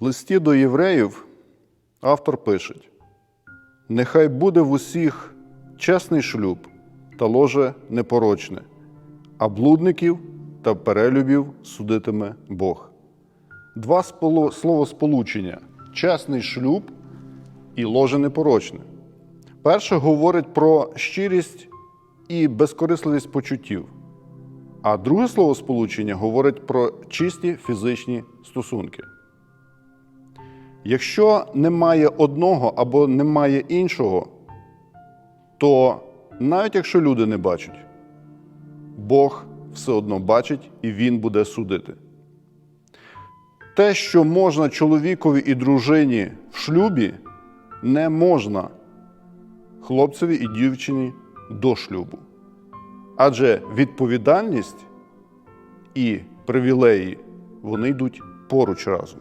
В листі до євреїв автор пише: Нехай буде в усіх чесний шлюб та ложе непорочне, а блудників та перелюбів судитиме Бог. Два споло- словосполучення чесний шлюб і ложе непорочне. Перше говорить про щирість і безкорисливість почуттів, а друге словосполучення говорить про чисті фізичні стосунки. Якщо немає одного або немає іншого, то навіть якщо люди не бачать, Бог все одно бачить і Він буде судити. Те, що можна чоловікові і дружині в шлюбі, не можна хлопцеві і дівчині до шлюбу. Адже відповідальність і привілеї вони йдуть поруч разом.